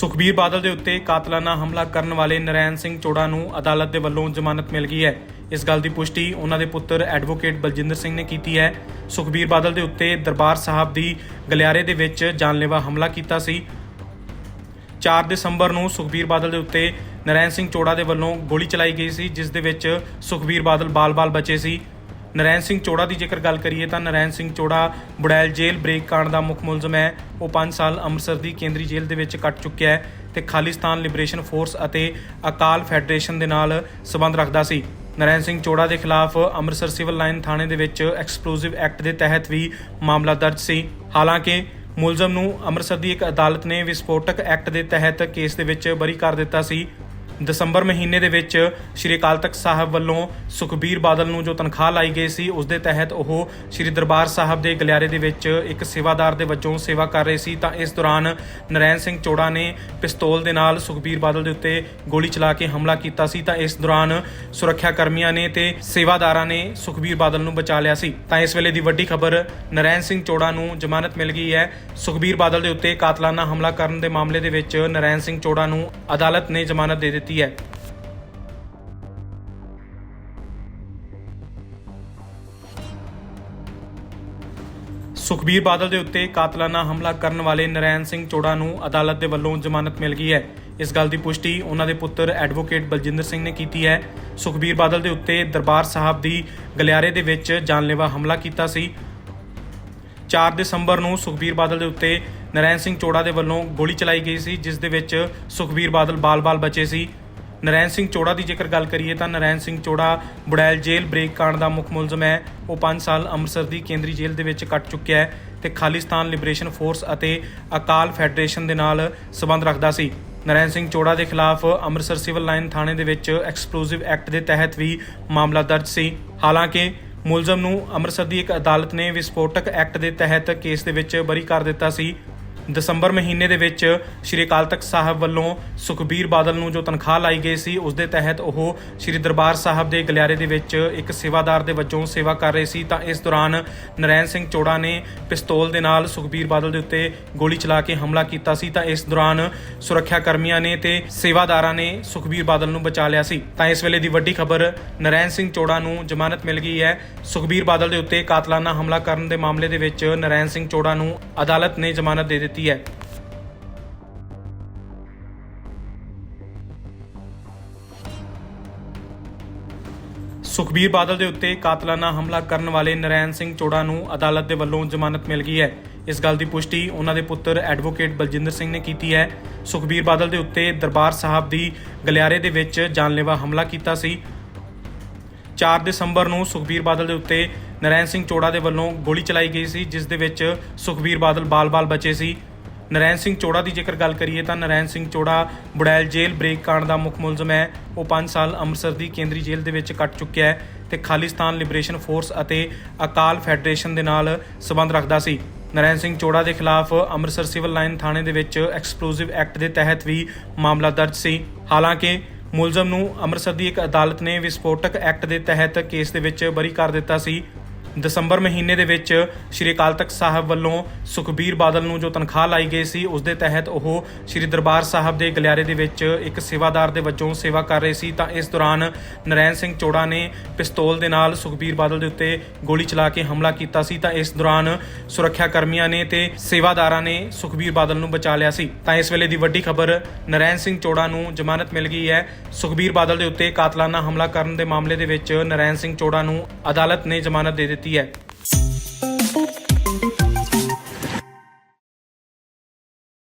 ਸੁਖਬੀਰ ਬਾਦਲ ਦੇ ਉੱਤੇ ਕਾਤਲਾਨਾ ਹਮਲਾ ਕਰਨ ਵਾਲੇ ਨਰੈਣ ਸਿੰਘ ਚੋੜਾ ਨੂੰ ਅਦਾਲਤ ਦੇ ਵੱਲੋਂ ਜ਼ਮਾਨਤ ਮਿਲ ਗਈ ਹੈ। ਇਸ ਗੱਲ ਦੀ ਪੁਸ਼ਟੀ ਉਹਨਾਂ ਦੇ ਪੁੱਤਰ ਐਡਵੋਕੇਟ ਬਲਜਿੰਦਰ ਸਿੰਘ ਨੇ ਕੀਤੀ ਹੈ। ਸੁਖਬੀਰ ਬਾਦਲ ਦੇ ਉੱਤੇ ਦਰਬਾਰ ਸਾਹਿਬ ਦੀ ਗਲਿਆਰੇ ਦੇ ਵਿੱਚ ਜਾਨਲੇਵਾ ਹਮਲਾ ਕੀਤਾ ਸੀ। 4 ਦਸੰਬਰ ਨੂੰ ਸੁਖਬੀਰ ਬਾਦਲ ਦੇ ਉੱਤੇ ਨਰੈਣ ਸਿੰਘ ਚੋੜਾ ਦੇ ਵੱਲੋਂ ਗੋਲੀ ਚਲਾਈ ਗਈ ਸੀ, ਜਿਸ ਦੇ ਵਿੱਚ ਸੁਖਬੀਰ ਬਾਦਲ ਬਾਲ-ਬਾਲ ਬਚੇ ਸੀ। ਨਰੈਣ ਸਿੰਘ ਚੋੜਾ ਦੀ ਜੇਕਰ ਗੱਲ ਕਰੀਏ ਤਾਂ ਨਰੈਣ ਸਿੰਘ ਚੋੜਾ ਬੁੜੈਲ ਜੇਲ੍ਹ ਬ੍ਰੇਕ ਕਾਂਡ ਦਾ ਮੁੱਖ ਮੁਲਜ਼ਮ ਹੈ। ਉਹ 5 ਸਾਲ ਅੰਮ੍ਰਿਤਸਰ ਦੀ ਕੇਂਦਰੀ ਜੇਲ੍ਹ ਦੇ ਵਿੱਚ ਕੱਟ ਚੁੱਕਿਆ ਹੈ ਤੇ ਖਾਲਿਸਤਾਨ ਲਿਬਰੇਸ਼ਨ ਫੋਰਸ ਅਤੇ ਅਕਾਲ ਫੈਡਰੇਸ਼ਨ ਦੇ ਨਾਲ ਸਬੰਧ ਰੱਖਦਾ ਸੀ। ਨਰੈਣ ਸਿੰਘ ਚੋੜਾ ਦੇ ਖਿਲਾਫ ਅੰਮ੍ਰਿਤਸਰ ਸਿਵਲ ਲਾਈਨ ਥਾਣੇ ਦੇ ਵਿੱਚ ਐਕਸਪਲੋਸਿਵ ਐਕਟ ਦੇ ਤਹਿਤ ਵੀ ਮਾਮਲਾ ਦਰਜ ਸੀ। ਹਾਲਾਂਕਿ ਮੁਲਜ਼ਮ ਨੂੰ ਅੰਮ੍ਰਿਤਸਰ ਦੀ ਇੱਕ ਅਦਾਲਤ ਨੇ ਵਿਸਫੋਟਕ ਐਕਟ ਦੇ ਤਹਿਤ ਕੇਸ ਦੇ ਵਿੱਚ ਬਰੀ ਕਰ ਦਿੱਤਾ ਸੀ। ਦਸੰਬਰ ਮਹੀਨੇ ਦੇ ਵਿੱਚ ਸ਼੍ਰੀ ਅਕਾਲ ਤਖਤ ਸਾਹਿਬ ਵੱਲੋਂ ਸੁਖਬੀਰ ਬਾਦਲ ਨੂੰ ਜੋ ਤਨਖਾਹ ਲਾਈ ਗਈ ਸੀ, ਉਸ ਦੇ ਤਹਿਤ ਉਹ ਸ਼੍ਰੀ ਦਰਬਾਰ ਸਾਹਿਬ ਦੇ ਗਲਿਆਰੇ ਦੇ ਵਿੱਚ ਇੱਕ ਸੇਵਾਦਾਰ ਦੇ ਵਜੋਂ ਸੇਵਾ ਕਰ ਰਹੇ ਸੀ। ਤਾਂ ਇਸ ਦੌਰਾਨ ਨਰੈਣ ਸਿੰਘ ਚੋੜਾ ਨੇ ਪਿਸਤੌਲ ਦੇ ਨਾਲ ਸੁਖਬੀਰ ਬਾਦਲ ਦੇ ਉੱਤੇ ਗੋਲੀ ਚਲਾ ਕੇ ਹਮਲਾ ਕੀਤਾ ਸੀ। ਤਾਂ ਇਸ ਦੌਰਾਨ ਸੁਰੱਖਿਆ ਕਰਮੀਆਂ ਨੇ ਤੇ ਸੇਵਾਦਾਰਾਂ ਨੇ ਸੁਖਬੀਰ ਬਾਦਲ ਨੂੰ ਬਚਾ ਲਿਆ ਸੀ। ਤਾਂ ਇਸ ਵੇਲੇ ਦੀ ਵੱਡੀ ਖਬਰ ਨਰੈਣ ਸਿੰਘ ਚੋੜਾ ਨੂੰ ਜ਼ਮਾਨਤ ਮਿਲ ਗਈ ਹੈ। ਸੁਖਬੀਰ ਬਾਦਲ ਦੇ ਉੱਤੇ ਕਾਤਲਾਨਾ ਹਮਲਾ ਕਰਨ ਦੇ ਮਾਮਲੇ ਦੇ ਵਿੱਚ ਨਰੈਣ ਸਿੰਘ ਚੋੜਾ ਨੂੰ ਅਦਾਲਤ ਨੇ ਜ਼ਮਾਨਤ ਦੇ ਦਿੱਤੀ ਹੈ ਸੁਖਬੀਰ ਬਾਦਲ ਦੇ ਉੱਤੇ ਕਾਤਲਾਨਾ ਹਮਲਾ ਕਰਨ ਵਾਲੇ ਨਰੈਣ ਸਿੰਘ ਚੋੜਾ ਨੂੰ ਅਦਾਲਤ ਦੇ ਵੱਲੋਂ ਜ਼ਮਾਨਤ ਮਿਲ ਗਈ ਹੈ ਇਸ ਗੱਲ ਦੀ ਪੁਸ਼ਟੀ ਉਹਨਾਂ ਦੇ ਪੁੱਤਰ ਐਡਵੋਕੇਟ ਬਲਜਿੰਦਰ ਸਿੰਘ ਨੇ ਕੀਤੀ ਹੈ ਸੁਖਬੀਰ ਬਾਦਲ ਦੇ ਉੱਤੇ ਦਰਬਾਰ ਸਾਹਿਬ ਦੀ ਗਲਿਆਰੇ ਦੇ ਵਿੱਚ ਜਾਨਲੇਵਾ ਹਮਲਾ ਕੀਤਾ ਸੀ 4 ਦਸੰਬਰ ਨੂੰ ਸੁਖਬੀਰ ਬਾਦਲ ਦੇ ਉੱਤੇ ਨਰੈਣ ਸਿੰਘ ਚੋੜਾ ਦੇ ਵੱਲੋਂ ਗੋਲੀ ਚਲਾਈ ਗਈ ਸੀ ਜਿਸ ਦੇ ਵਿੱਚ ਸੁਖਬੀਰ ਬਾਦਲ ਬਾਲ-ਬਾਲ ਬਚੇ ਸੀ ਨਰੈਣ ਸਿੰਘ ਚੋੜਾ ਦੀ ਜੇਕਰ ਗੱਲ ਕਰੀਏ ਤਾਂ ਨਰੈਣ ਸਿੰਘ ਚੋੜਾ ਬੁੜੈਲ ਜੇਲ੍ਹ ਬ੍ਰੇਕ ਕਾਂਡ ਦਾ ਮੁੱਖ ਮੁਲਜ਼ਮ ਹੈ। ਉਹ 5 ਸਾਲ ਅੰਮ੍ਰਿਤਸਰ ਦੀ ਕੇਂਦਰੀ ਜੇਲ੍ਹ ਦੇ ਵਿੱਚ ਕੱਟ ਚੁੱਕਿਆ ਹੈ ਤੇ ਖਾਲਿਸਤਾਨ ਲਿਬਰੇਸ਼ਨ ਫੋਰਸ ਅਤੇ ਅਕਾਲ ਫੈਡਰੇਸ਼ਨ ਦੇ ਨਾਲ ਸਬੰਧ ਰੱਖਦਾ ਸੀ। ਨਰੈਣ ਸਿੰਘ ਚੋੜਾ ਦੇ ਖਿਲਾਫ ਅੰਮ੍ਰਿਤਸਰ ਸਿਵਲ ਲਾਈਨ ਥਾਣੇ ਦੇ ਵਿੱਚ ਐਕਸਪਲੋਸਿਵ ਐਕਟ ਦੇ ਤਹਿਤ ਵੀ ਮਾਮਲਾ ਦਰਜ ਸੀ। ਹਾਲਾਂਕਿ ਮੁਲਜ਼ਮ ਨੂੰ ਅੰਮ੍ਰਿਤਸਰ ਦੀ ਇੱਕ ਅਦਾਲਤ ਨੇ ਵਿਸਫੋਟਕ ਐਕਟ ਦੇ ਤਹਿਤ ਕੇਸ ਦੇ ਵਿੱਚ ਬਰੀ ਕਰ ਦਿੱਤਾ ਸੀ। ਦਸੰਬਰ ਮਹੀਨੇ ਦੇ ਵਿੱਚ ਸ਼੍ਰੀ ਅਕਾਲ ਤਖਤ ਸਾਹਿਬ ਵੱਲੋਂ ਸੁਖਬੀਰ ਬਾਦਲ ਨੂੰ ਜੋ ਤਨਖਾਹ ਲਾਈ ਗਈ ਸੀ, ਉਸ ਦੇ ਤਹਿਤ ਉਹ ਸ਼੍ਰੀ ਦਰਬਾਰ ਸਾਹਿਬ ਦੇ ਗਲਿਆਰੇ ਦੇ ਵਿੱਚ ਇੱਕ ਸੇਵਾਦਾਰ ਦੇ ਵਜੋਂ ਸੇਵਾ ਕਰ ਰਹੇ ਸੀ। ਤਾਂ ਇਸ ਦੌਰਾਨ ਨਰੈਣ ਸਿੰਘ ਚੋੜਾ ਨੇ ਪਿਸਤੌਲ ਦੇ ਨਾਲ ਸੁਖਬੀਰ ਬਾਦਲ ਦੇ ਉੱਤੇ ਗੋਲੀ ਚਲਾ ਕੇ ਹਮਲਾ ਕੀਤਾ ਸੀ। ਤਾਂ ਇਸ ਦੌਰਾਨ ਸੁਰੱਖਿਆ ਕਰਮੀਆਂ ਨੇ ਤੇ ਸੇਵਾਦਾਰਾਂ ਨੇ ਸੁਖਬੀਰ ਬਾਦਲ ਨੂੰ ਬਚਾ ਲਿਆ ਸੀ। ਤਾਂ ਇਸ ਵੇਲੇ ਦੀ ਵੱਡੀ ਖਬਰ ਨਰੈਣ ਸਿੰਘ ਚੋੜਾ ਨੂੰ ਜ਼ਮਾਨਤ ਮਿਲ ਗਈ ਹੈ। ਸੁਖਬੀਰ ਬਾਦਲ ਦੇ ਉੱਤੇ ਕਾਤਲਾਨਾ ਹਮਲਾ ਕਰਨ ਦੇ ਮਾਮਲੇ ਦੇ ਵਿੱਚ ਨਰੈਣ ਸਿੰਘ ਚੋੜਾ ਨੂੰ ਅਦਾਲਤ ਨੇ ਜ਼ਮਾਨਤ ਦੇ ਦਿੱਤੀ ਹੈ ਸੁਖਬੀਰ ਬਾਦਲ ਦੇ ਉੱਤੇ ਕਾਤਲਾਨਾ ਹਮਲਾ ਕਰਨ ਵਾਲੇ ਨਰੈਣ ਸਿੰਘ ਚੋੜਾ ਨੂੰ ਅਦਾਲਤ ਦੇ ਵੱਲੋਂ ਜ਼ਮਾਨਤ ਮਿਲ ਗਈ ਹੈ ਇਸ ਗੱਲ ਦੀ ਪੁਸ਼ਟੀ ਉਹਨਾਂ ਦੇ ਪੁੱਤਰ ਐਡਵੋਕੇਟ ਬਲਜਿੰਦਰ ਸਿੰਘ ਨੇ ਕੀਤੀ ਹੈ ਸੁਖਬੀਰ ਬਾਦਲ ਦੇ ਉੱਤੇ ਦਰਬਾਰ ਸਾਹਿਬ ਦੀ ਗਲਿਆਰੇ ਦੇ ਵਿੱਚ ਜਾਨਲੇਵਾ ਹਮਲਾ ਕੀਤਾ ਸੀ 4 ਦਸੰਬਰ ਨੂੰ ਸੁਖਬੀਰ ਬਾਦਲ ਦੇ ਉੱਤੇ ਨਰੈਣ ਸਿੰਘ ਚੋੜਾ ਦੇ ਵੱਲੋਂ ਗੋਲੀ ਚਲਾਈ ਗਈ ਸੀ ਜਿਸ ਦੇ ਵਿੱਚ ਸੁਖਬੀਰ ਬਾਦਲ ਬਾਲ-ਬਾਲ ਬਚੇ ਸੀ ਨਰੈਣ ਸਿੰਘ ਚੋੜਾ ਦੀ ਜੇਕਰ ਗੱਲ ਕਰੀਏ ਤਾਂ ਨਰੈਣ ਸਿੰਘ ਚੋੜਾ ਬੁੜੈਲ ਜੇਲ੍ਹ ਬ੍ਰੇਕ ਕਾਂਡ ਦਾ ਮੁੱਖ ਮੁਲਜ਼ਮ ਹੈ। ਉਹ 5 ਸਾਲ ਅੰਮ੍ਰਿਤਸਰ ਦੀ ਕੇਂਦਰੀ ਜੇਲ੍ਹ ਦੇ ਵਿੱਚ ਕੱਟ ਚੁੱਕਿਆ ਹੈ ਤੇ ਖਾਲਿਸਤਾਨ ਲਿਬਰੇਸ਼ਨ ਫੋਰਸ ਅਤੇ ਅਕਾਲ ਫੈਡਰੇਸ਼ਨ ਦੇ ਨਾਲ ਸਬੰਧ ਰੱਖਦਾ ਸੀ। ਨਰੈਣ ਸਿੰਘ ਚੋੜਾ ਦੇ ਖਿਲਾਫ ਅੰਮ੍ਰਿਤਸਰ ਸਿਵਲ ਲਾਈਨ ਥਾਣੇ ਦੇ ਵਿੱਚ ਐਕਸਪਲੋਸਿਵ ਐਕਟ ਦੇ ਤਹਿਤ ਵੀ ਮਾਮਲਾ ਦਰਜ ਸੀ। ਹਾਲਾਂਕਿ ਮੁਲਜ਼ਮ ਨੂੰ ਅੰਮ੍ਰਿਤਸਰ ਦੀ ਇੱਕ ਅਦਾਲਤ ਨੇ ਵਿਸਫੋਟਕ ਐਕਟ ਦੇ ਤਹਿਤ ਕੇਸ ਦੇ ਵਿੱਚ ਬਰੀ ਕਰ ਦਿੱਤਾ ਸੀ। ਦਸੰਬਰ ਮਹੀਨੇ ਦੇ ਵਿੱਚ ਸ਼੍ਰੀ ਅਕਾਲ ਤਖਤ ਸਾਹਿਬ ਵੱਲੋਂ ਸੁਖਬੀਰ ਬਾਦਲ ਨੂੰ ਜੋ ਤਨਖਾਹ ਲਾਈ ਗਈ ਸੀ, ਉਸ ਦੇ ਤਹਿਤ ਉਹ ਸ਼੍ਰੀ ਦਰਬਾਰ ਸਾਹਿਬ ਦੇ ਗਲਿਆਰੇ ਦੇ ਵਿੱਚ ਇੱਕ ਸੇਵਾਦਾਰ ਦੇ ਵਜੋਂ ਸੇਵਾ ਕਰ ਰਹੇ ਸੀ। ਤਾਂ ਇਸ ਦੌਰਾਨ ਨਰੈਣ ਸਿੰਘ ਚੋੜਾ ਨੇ ਪਿਸਤੌਲ ਦੇ ਨਾਲ ਸੁਖਬੀਰ ਬਾਦਲ ਦੇ ਉੱਤੇ ਗੋਲੀ ਚਲਾ ਕੇ ਹਮਲਾ ਕੀਤਾ ਸੀ। ਤਾਂ ਇਸ ਦੌਰਾਨ ਸੁਰੱਖਿਆ ਕਰਮੀਆਂ ਨੇ ਤੇ ਸੇਵਾਦਾਰਾਂ ਨੇ ਸੁਖਬੀਰ ਬਾਦਲ ਨੂੰ ਬਚਾ ਲਿਆ ਸੀ। ਤਾਂ ਇਸ ਵੇਲੇ ਦੀ ਵੱਡੀ ਖਬਰ ਨਰੈਣ ਸਿੰਘ ਚੋੜਾ ਨੂੰ ਜ਼ਮਾਨਤ ਮਿਲ ਗਈ ਹੈ। ਸੁਖਬੀਰ ਬਾਦਲ ਦੇ ਉੱਤੇ ਕਾਤਲਾਨਾ ਹਮਲਾ ਕਰਨ ਦੇ ਮਾਮਲੇ ਦੇ ਵਿੱਚ ਨਰੈਣ ਸਿੰਘ ਚੋੜਾ ਨੂੰ ਅਦਾਲਤ ਨੇ ਜ਼ਮਾਨਤ ਦੇ ਦਿੱਤੀ ਦਿੱਤੀ ਹੈ।